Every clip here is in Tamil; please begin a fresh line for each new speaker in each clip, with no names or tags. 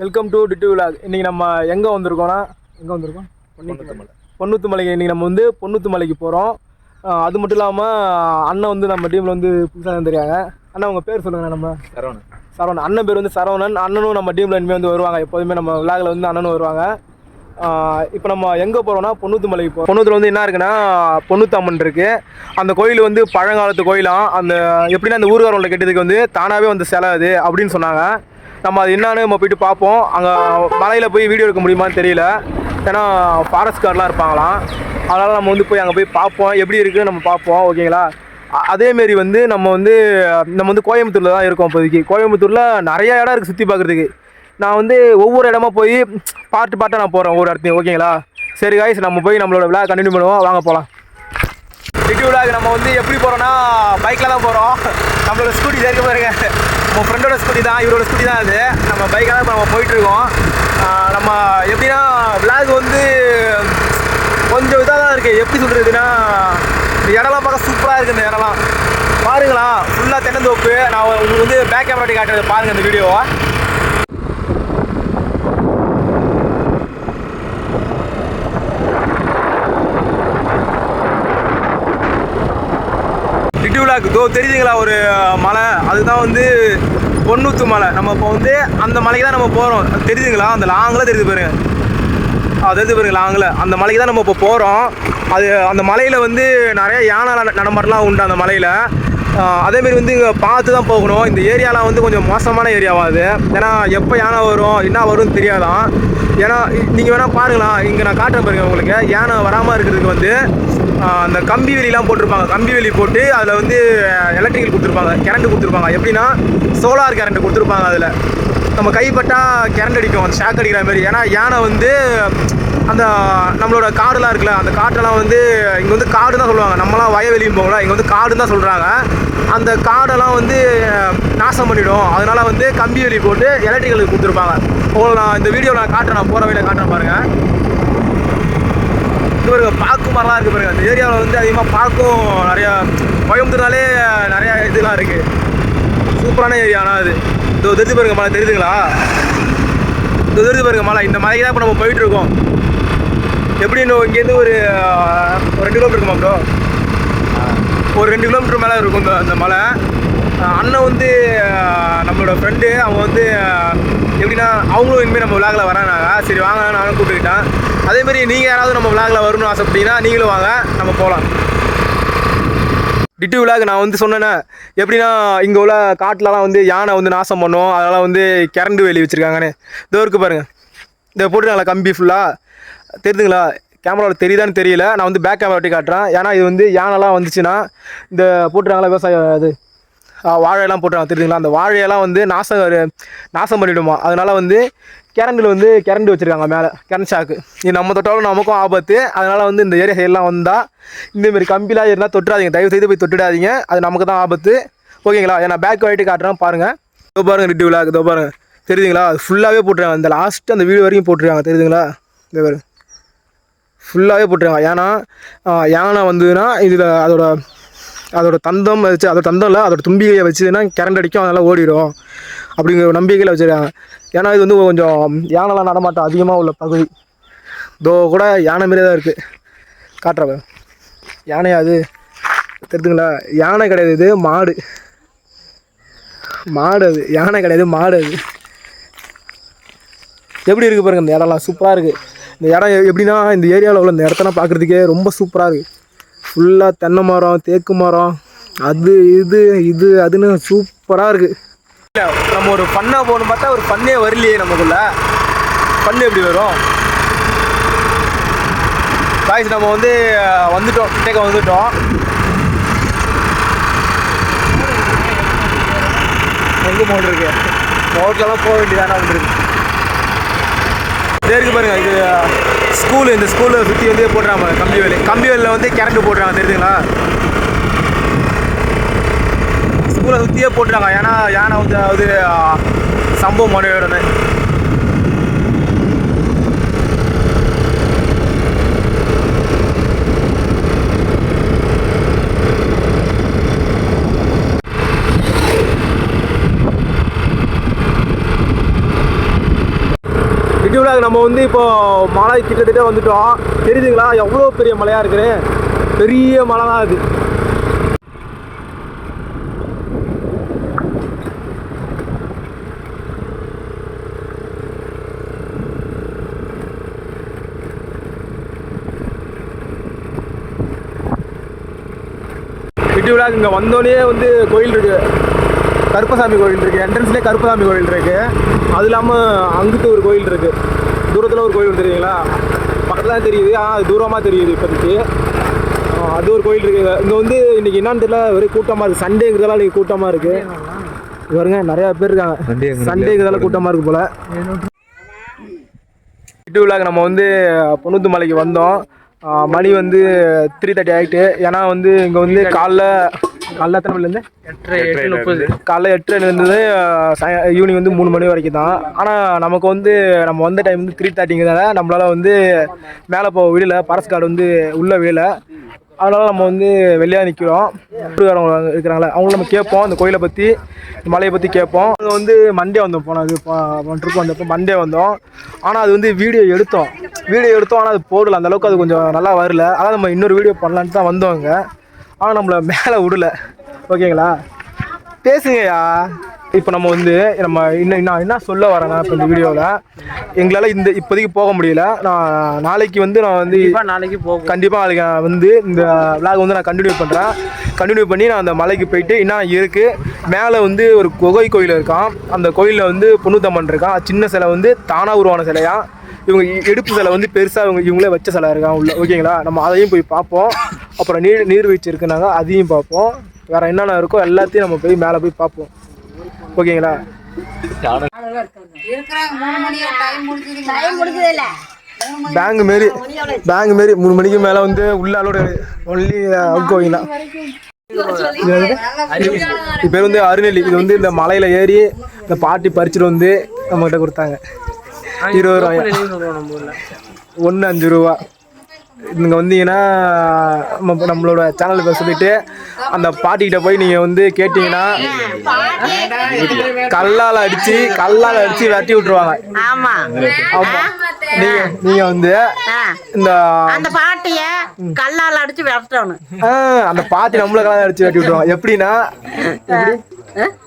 வெல்கம் டு டிட்டு விலாக் இன்றைக்கி நம்ம எங்கே வந்திருக்கோம்னா எங்கே வந்திருக்கோம்?
பொன்னுத்துமலை.
பொன்னுத்து மலைக்கு இன்றைக்கி நம்ம வந்து பொன்னுத்து மலைக்கு போகிறோம் அது மட்டும் இல்லாமல் அண்ணன் வந்து நம்ம டீமில் வந்து புதுசாக வந்துருக்காங்க. அண்ணன் உங்கள் பேர் சொல்லுங்கண்ணா நம்ம.
சரவணன்.
சரவணன். அண்ணன் பேர் வந்து சரவணன். அண்ணனும் நம்ம டீமில் இனிமேல் வந்து வருவாங்க. எப்போதுமே நம்ம விலாகில் வந்து அண்ணனும் வருவாங்க. இப்போ நம்ம எங்கே போகிறோம்னா பொன்னூத்து மலைக்கு போகிறோம் பொன்னூத்தில் வந்து என்ன இருக்குன்னா பொன்னூத்தம்மன் இருக்குது அந்த கோயில் வந்து பழங்காலத்து கோயிலாம் அந்த எப்படின்னா அந்த ஊர்காரோட கெட்டதுக்கு வந்து தானாகவே வந்து சிலை அது அப்படின்னு சொன்னாங்க. நம்ம அது என்னன்னு நம்ம போயிட்டு பார்ப்போம். அங்கே மலையில் போய் வீடியோ எடுக்க முடியுமான்னு தெரியல. ஏன்னா ஃபாரஸ்ட் கார்டெலாம் இருப்பாங்களாம். அதனால் நம்ம வந்து போய் அங்கே போய் பார்ப்போம். எப்படி இருக்குன்னு நம்ம பார்ப்போம். ஓகேங்களா? அதேமாரி வந்து நம்ம வந்து நம்ம வந்து கோயம்புத்தூரில் தான் இருக்கோம் இப்போதைக்கு. கோயம்புத்தூரில் நிறைய இடம் இருக்குது சுற்றி பார்க்குறதுக்கு. நான் வந்து ஒவ்வொரு இடமா போய் பார்ட்டு பார்ட்டாக நான் போகிறேன் ஒவ்வொரு இடத்தையும். ஓகேங்களா? சரி காய்ஸ் நம்ம போய் நம்மளோட விழா கண்டினியூ பண்ணுவோம். வாங்க போகலாம் சிட்டி விழாக்கு நம்ம வந்து எப்படி போகிறோன்னா பைக்கில் தான் போகிறோம் நம்மளோட ஸ்கூட்டி சேர்க்க பாருங்க நம்ம ஃப்ரெண்டோட ஸ்கூட்டி தான் இவரோட ஸ்கூட்டி தான் அது. நம்ம பைக்காக நம்ம போயிட்டுருக்கோம். நம்ம எப்படின்னா விளாக் வந்து கொஞ்சம் இதாக தான் இருக்குது எப்படி சொல்கிறதுன்னா இந்த இடம்லாம் பார்க்க சூப்பராக இருக்குது இந்த இடம்லாம். பாருங்களா ஃபுல்லாக தென்னந்தோப்பு. நான் உங்களுக்கு வந்து பேக் கேமராட்டி காட்டுறது பாருங்கள் இந்த வீடியோவை டிட்டுவிலாக் தோ தெரியுதுங்களா ஒரு மலை. அதுதான் வந்து பொன்னூத்து மலை. நம்ம இப்போ வந்து அந்த மலைக்கு தான் நம்ம போகிறோம் தெரியுதுங்களா அந்த லாங்கில் தெரியுது பாருங்க. அது தெரிஞ்சு பாருங்க லாங்கில் அந்த மலைக்கு தான் நம்ம இப்போ போகிறோம் அது அந்த மலையில் வந்து நிறைய யானை நட- நடமாட்டலாம் உண்டு அந்த மலையில். அதேமாரி வந்து இங்கே பார்த்து தான் போகணும். இந்த ஏரியாலாம் வந்து கொஞ்சம் மோசமான ஏரியாவா அது. ஏன்னா எப்போ யானை வரும் என்ன வரும்னு தெரியாதான். ஏன்னா நீங்கள் வேணால் பாருங்களா இங்கே நான் காட்டுறேன் பாருங்க உங்களுக்கு. யானை வராமல் இருக்கிறதுக்கு வந்து அந்த கம்பி வேலிலாம் போட்டிருப்பாங்க. கம்பி வேலி போட்டு அதில் வந்து எலக்ட்ரிக்கல் கொடுத்துருப்பாங்க. கரண்ட் கொடுத்துருப்பாங்க. எப்படின்னா சோலார் கரண்ட் கொடுத்துருப்பாங்க அதில். நம்ம கைப்பட்டால் கரண்ட் அடிக்கும். அந்த ஷாக் அடிக்கிற மாதிரி. ஏன்னா யானை வந்து அந்த நம்மளோட காடுலாம் இருக்குல்ல அந்த காட்டெல்லாம் வந்து இங்கே வந்து காடு தான் சொல்லுவாங்க. நம்மலாம் வயவெளியும் போகலாம் இங்கே வந்து காடுன்னு தான் சொல்கிறாங்க அந்த காடெல்லாம் வந்து நாசம் பண்ணிடும். அதனால வந்து கம்பி வெளி போட்டு எலக்ட்ரிக்கல் கொடுத்துருப்பாங்க. ஓ நான் இந்த வீடியோ நான் காட்டுறேன். நான் போகிற வழியில் காட்டுறேன் பாருங்கள் இது பாருங்க பாக்கு மரம்லாம் இருக்குது பாருங்க. அந்த ஏரியாவில் வந்து அதிகமாக பாக்கும் நிறையா கோயம்புத்தூர்னாலே நிறையா இதெல்லாம் இருக்குது சூப்பரான ஏரியா ஆனால் அது. இதோ தெரிஞ்சு பாருங்க மலை தெரியுதுங்களா? இதோ தெரிஞ்சு பாருங்க மலை. இந்த மலைக்கு தான் இப்போ நம்ம போயிட்டு இருக்கோம். எப்படி இன்னும் இங்கேருந்து ஒரு ஒரு ரெண்டு கிலோமீட்டர் இருக்குமா ப்ரோ ஒரு ரெண்டு கிலோமீட்டர் மேலே இருக்கும் இந்த அந்த மலை. அண்ணன் வந்து நம்மளோட ஃப்ரெண்டு அவங்க வந்து எப்படின்னா அவங்களும் இனிமேல் நம்ம விளாகில் வரானாங்க சரி வாங்க நானும் கூப்பிட்டுக்கிட்டேன். அதேமாரி நீங்கள் யாராவது நம்ம விளாகில் வரணும்னு ஆசைப்பட்டீங்கன்னா நீங்களும் வாங்க நம்ம போகலாம் டிட்டு விழாக்கு நான் வந்து சொன்னேன்னே எப்படின்னா இங்கே உள்ள காட்டிலலாம் வந்து யானை வந்து நாசம் பண்ணும் அதெல்லாம் வந்து கரண்ட் வேலி வச்சுருக்காங்கன்னு. இதோ இருக்கு பாருங்கள் இதை போட்டுருக்காங்களா கம்பி ஃபுல்லாக தெரியுதுங்களா? கேமராவில் தெரியுதான்னு தெரியல. நான் வந்து பேக் கேமரா ஒட்டி காட்டுறேன். ஏன்னா இது வந்து யானைலாம் வந்துச்சுன்னா இந்த போட்டுருக்காங்களா விவசாயம் அது வாழையெல்லாம் போட்டுருக்காங்க. தெரியுதுங்களா? அந்த வாழையெல்லாம் வந்து நாசம் நாசம் பண்ணிவிடுமா அதனால் வந்து கரண்டில் வந்து கரண்ட் வச்சுருக்காங்க மேலே. Current shock. இது நம்ம தொட்டாலும் நமக்கும் ஆபத்து. அதனால் வந்து இந்த ஏரியா சைடெலாம் வந்தால் இந்தமாரி கம்பிலாம் இருந்தால் தொட்டுறாதீங்க. தயவு செய்து போய் தொட்டுடாதீங்க. அது நமக்கு தான் ஆபத்து. ஓகேங்களா? நான் பேக் வாயிட்டு காட்டுறேன். பாருங்கள் இதோ பாருங்கள் ரிட்டு விழா. இதோ பாருங்கள் தெரியுதுங்களா? அது ஃபுல்லாகவே போட்டுருக்காங்க. இந்த லாஸ்ட்டு அந்த வீடு வரைக்கும் போட்டுருக்காங்க. தெரியுதுங்களா? இதே பாருங்க. ஃபுல்லாகவே போட்டுருக்காங்க. ஏன்னா யானை வந்ததுன்னா இதில் அதோட அதோட தந்தம் வச்சு அதோட தந்தம் இல்லை அதோட தும்பிகையை வச்சுன்னா கரண்ட் அடிக்கும் அதனால் ஓடிடும். அப்படிங்கிற ஒரு நம்பிக்கையில் வச்சுருக்காங்க ஏன்னா இது வந்து கொஞ்சம் யானைலாம் நடமாட்டம் அதிகமாக உள்ள பகுதி. தோ கூட யானை மாரியே தான் இருக்குது காட்டுறவன் யானையா அது தெரிஞ்சுங்களா? யானை கிடையாது இது மாடு. மாடு அது. யானை கிடையாது மாடு அது. எப்படி இருக்குது பாருங்கள் இந்த இடம்லாம் சூப்பராக இருக்குது இந்த இடம் எப்படின்னா இந்த ஏரியாவில் உள்ள இந்த இடத்தெல்லாம் பார்க்குறதுக்கே ரொம்ப சூப்பராக இருக்குது ஃபுல்லாக தென்னை மரம் தேக்கு மரம் அது இது இது அதுன்னு சூப்பராக இருக்குது இல்லை நம்ம ஒரு பண்ணாக போகணும் பார்த்தா ஒரு பண்ணே வரலையே நமக்குள்ள. பண்ணு எப்படி வரும்? காய்ஸ் நம்ம வந்து வந்துட்டோம். கிட்டக்க வந்துட்டோம். எங்கே மோட்ரு இருக்கு? மோட்டர்லாம் போக வேண்டியதானே வந்துருக்கு. இதே இருக்கு பாருங்க இது ஸ்கூலு இந்த ஸ்கூலில் சுற்றி வந்து போடுறாங்க? கம்பி வேலி கம்பி வேலியில் வந்து கரண்ட்டு போடுறாங்க தெரியுதுங்களா? ஸ்கூலை சுற்றியே போட்டுறாங்க ஏன்னா யானை வந்து அது சம்பவம் பண்ணிவிடணும் நம்ம வந்து இப்போ மலை கிட்டத்தட்ட வந்துட்டோம். தெரியுதுங்களா? எவ்வளோ பெரிய மலையாக இருக்குது பெரிய மலை தான் அது. யூடியூப்ல இங்கே வந்தோடனே வந்து கோயில் இருக்குது கருப்பசாமி கோயில் இருக்கு. என்ட்ரன்ஸ்லேயே கருப்பசாமி கோயில் இருக்கு. அது இல்லாமல் அங்கிட்டு ஒரு கோயில் இருக்கு. தூரத்தில் ஒரு கோயில் தெரியுங்களா? பக்கத்தில் தான் தெரியுது. ஆனால் அது தூரமாக தெரியுது இப்போதைக்கு. அது ஒரு கோயில் இருக்கு. இங்கே வந்து இன்னைக்கு என்னன்னு தெரியல. ஒரே கூட்டமாக இருக்குது சண்டேங்கிறதால இன்னைக்கு கூட்டமாக இருக்கு. பாருங்க நிறையா பேர் இருக்காங்க. சண்டேங்கிறதால கூட்டமாக இருக்கு. போல. யூடியூப்ல நம்ம வந்து பொண்ணுத்து மலைக்கு வந்தோம். மணி வந்து த்ரீ தேர்ட்டி ஆகிட்டு ஏன்னா வந்து இங்கே வந்து காலைல காலைல எத்தனை மணிலேருந்து
எட்டு முப்பது.
காலைல எட்டு இருந்தது ஈவினிங் வந்து மூணு மணி வரைக்கும் தான். ஆனால் நமக்கு வந்து நம்ம வந்த டைம் வந்து த்ரீ தேர்ட்டிங்கிறதால நம்மளால் வந்து மேலே போக விடல. பரஸ் கார்டு வந்து உள்ளே விடல. அதனால நம்ம வந்து வெளியாக நிற்கிறோம் வீட்டுக்காரவங்க இருக்கிறாங்களே அவங்கள நம்ம கேட்போம். இந்த கோயிலை பற்றி மலையை பற்றி கேட்போம். அங்கே வந்து மண்டே வந்தோம் போனோம் அது ட்ரிப் வந்தப்போ மண்டே வந்தோம். ஆனால் அது வந்து வீடியோ எடுத்தோம். வீடியோ எடுத்தோம் ஆனால் அது போடல. அந்த அளவுக்கு அது கொஞ்சம் நல்லா வரல. அதான் நம்ம இன்னொரு வீடியோ பண்ணலான்ட்டு தான் வந்தோங்க ஆனால் நம்மளை மேலே விடல. ஓகேங்களா? பேசுங்கய்யா. இப்போ நம்ம வந்து நம்ம இன்னும் நான் என்ன சொல்ல வரேன்னா இப்போ இந்த வீடியோவில் எங்களால் இந்த இப்போதைக்கு போக முடியல. நான் நாளைக்கு வந்து நான் வந்து
நாளைக்கு போகும்.
கண்டிப்பாக நாளைக்கு நான் வந்து இந்த விளாக் வந்து நான் கண்டினியூ பண்ணுறேன் கண்டினியூ பண்ணி நான் அந்த மலைக்கு போயிட்டு என்ன இருக்குது மேலே வந்து ஒரு குகை கோயில் இருக்கான் அந்த கோயிலில் வந்து பொண்ணுத்தம்மன் இருக்கான். சின்ன சிலை வந்து தானாக உருவான சிலையா? இவங்க எடுப்பு சிலை வந்து பெருசாக இவங்க இவங்களே வச்ச சிலை இருக்கான் உள்ள. ஓகேங்களா? நம்ம அதையும் போய் பார்ப்போம். அப்புறம் நீர் நீர்வீழ்ச்சி இருக்குனாங்க அதையும் பார்ப்போம். வேறு என்னென்ன இருக்கோ எல்லாத்தையும் நம்ம போய் மேலே போய் பார்ப்போம். ஓகேங்களா? பேங்க் மாரி பேங்க் மாரி மூணு மணிக்கு மேலே வந்து உள்ள அலோடு ஒன்லி அவுட் கோயிங் தான். இது பேர் வந்து அருநெல்லி இது வந்து இந்த மலையில ஏறி இந்த பாட்டி பறிச்சுட்டு வந்து நம்மகிட்ட கொடுத்தாங்க. இருபது ரூபாய்? ஒன்று அஞ்சு ரூபா. இங்கே வந்தீங்கன்னா நம்ம நம்மளோட சேனல் பேர் சொல்லிட்டு அந்த பாட்டிக்கிட்ட போய் நீங்கள் வந்து கேட்டிங்கன்னா கல்லால் அடித்து கல்லால் அடித்து வெட்டி விட்ருவாங்க
ஆமா.
ஆமாம் நீங்கள் நீங்கள் வந்து. இந்த
அந்த பாட்டிய கல்லால் அடிச்சு விரட்டணும்
அந்த பாட்டி நம்மள கலாச்சாரம் அடிச்சு வெட்டி விட்டுருவோம் எப்படின்னா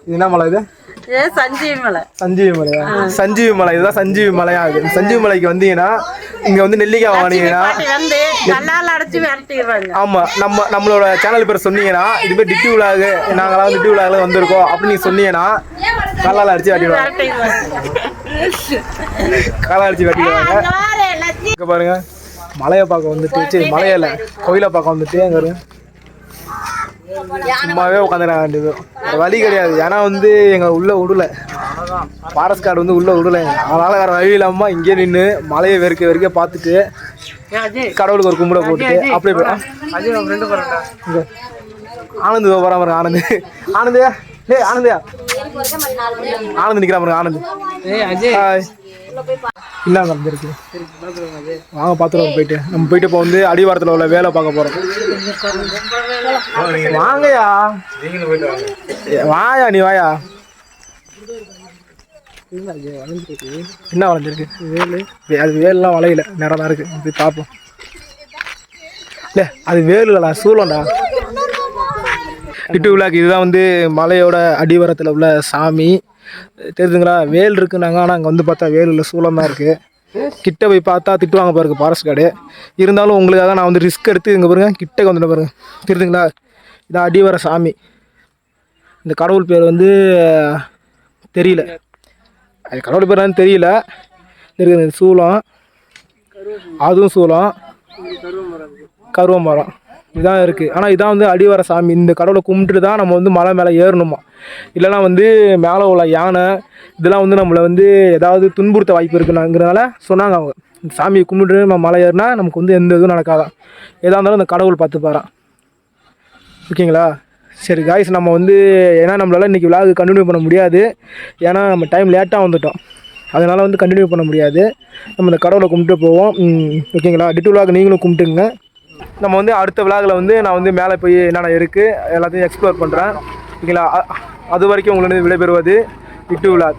என்ன மலை இது?
சஞ்சீவி மலை.
சஞ்சீவி மலையா? சஞ்சீவி மலை இதுதான் சஞ்சீவி மலையா? இது சஞ்சீவி மலைக்கு வந்தீங்கன்னா இங்க வந்து நெல்லிக்காய் வாங்கினீங்கன்னா ஆமா நம்ம நம்மளோட சேனல் பேர் சொன்னீங்கன்னா இது பேர் டிட்டி விழாகு நாங்களாம் டிட்டி வந்திருக்கோம். அப்படின்னு நீங்க சொன்னீங்கன்னா கல்லால் அடிச்சு வெட்டிடுவாங்க கல்லால் அடிச்சு வெட்டிடுவாங்க பாருங்க மலையை பார்க்க வந்துட்டு சரி மலையில கோயிலை பார்க்க வந்துட்டு அங்க சும்மாவே பேரும் வேற வழி கிடையாது. ஏன்னா வந்து எங்க உள்ள விடல. ஃபாரஸ்ட் கார்டு வந்து உள்ள விடல. அதனால வேற வழி இல்லாம இங்கே நின்று மலையை வெறுக்க வெறுக்க பார்த்துட்டு கடவுளுக்கு ஒரு கும்பிட போட்டுட்டு அப்படியே போய்
அஜய் உன் ஃப்ரெண்டு போறா
இங்க ஆனந்த் போறான் பாருங்க ஆனந்த் ஆனந்தியா டேய் ஆனந்தியா ஆனந்த் நிக்கிறான் பாருங்க ஆனந்த்.
ஏய் அஜய்
வாங்க பார்த்துருவோம் போயிட்டு. நம்ம போயிட்டு இப்போ வந்து அடிவாரத்தில் உள்ள வேலை பார்க்க போகிறோம் வாங்கயா வாயா நீ வாயா. என்ன வளைஞ்சிருக்கு வேலு அது வேலுலாம் வளையல. நேரம் தான் இருக்கு. போய் பார்ப்போம் இல்லை அது வேலுலடா சூளம்டா. டிட்டு விழாக்கு இதுதான் வந்து மலையோட அடிவாரத்தில் உள்ள சாமி. தெரியுதுங்களா? வேல் இருக்குனாங்க ஆனால் அங்கே வந்து பார்த்தா வேல் இல்லை சூளமாக தான் இருக்குது கிட்ட போய் பார்த்தா திட்டுவாங்க பாருங்க ஃபாரஸ்ட் கார்டு இருந்தாலும் உங்களுக்காக நான் வந்து ரிஸ்க் எடுத்து இங்கே பாருங்க கிட்டே வந்துட்டு பாருங்க. தெரியுதுங்களா? இதான் அடிவர சாமி. இந்த கடவுள் பேர் வந்து தெரியல. அது கடவுள் பேர் தெரியல. இருக்குது சூளம். அதுவும் சூளம். கருவ மரம் இதான் இருக்குது ஆனால் இதான் வந்து அடிவார சாமி. இந்த கடவுளை கும்பிட்டுட்டு தான் நம்ம வந்து மலை மேலே ஏறணுமா? இல்லைனா வந்து மேலே உள்ள யானை இதெல்லாம் வந்து நம்மளை வந்து ஏதாவது துன்புறுத்த வாய்ப்பு இருக்குனாங்கிறனால சொன்னாங்க அவங்க. இந்த சாமியை கும்பிட்டு நம்ம மலை ஏறினா நமக்கு வந்து எந்த இதுவும் நடக்காதான் எதாக இருந்தாலும் அந்த கடவுள் பார்த்துப்பாரான் ஓகேங்களா? சரி காய்ஸ் நம்ம வந்து ஏன்னா நம்மளால இன்றைக்கி விழாவுக்கு கண்டினியூ பண்ண முடியாது. ஏன்னா நம்ம டைம் லேட்டாக வந்துட்டோம். அதனால் வந்து கண்டினியூ பண்ண முடியாது. நம்ம இந்த கடவுளை கும்பிட்டு போவோம். ஓகேங்களா? டிட்டு விழாக்கு நீங்களும் கும்பிட்டுங்க நம்ம வந்து அடுத்த விழாவில் வந்து நான் வந்து மேலே போய் என்னென்ன இருக்குது எல்லாத்தையும் எக்ஸ்ப்ளோர் பண்ணுறேன் ஓகேங்களா? அது வரைக்கும் உங்களுக்கு விடைபெறுவது இட்டு விழா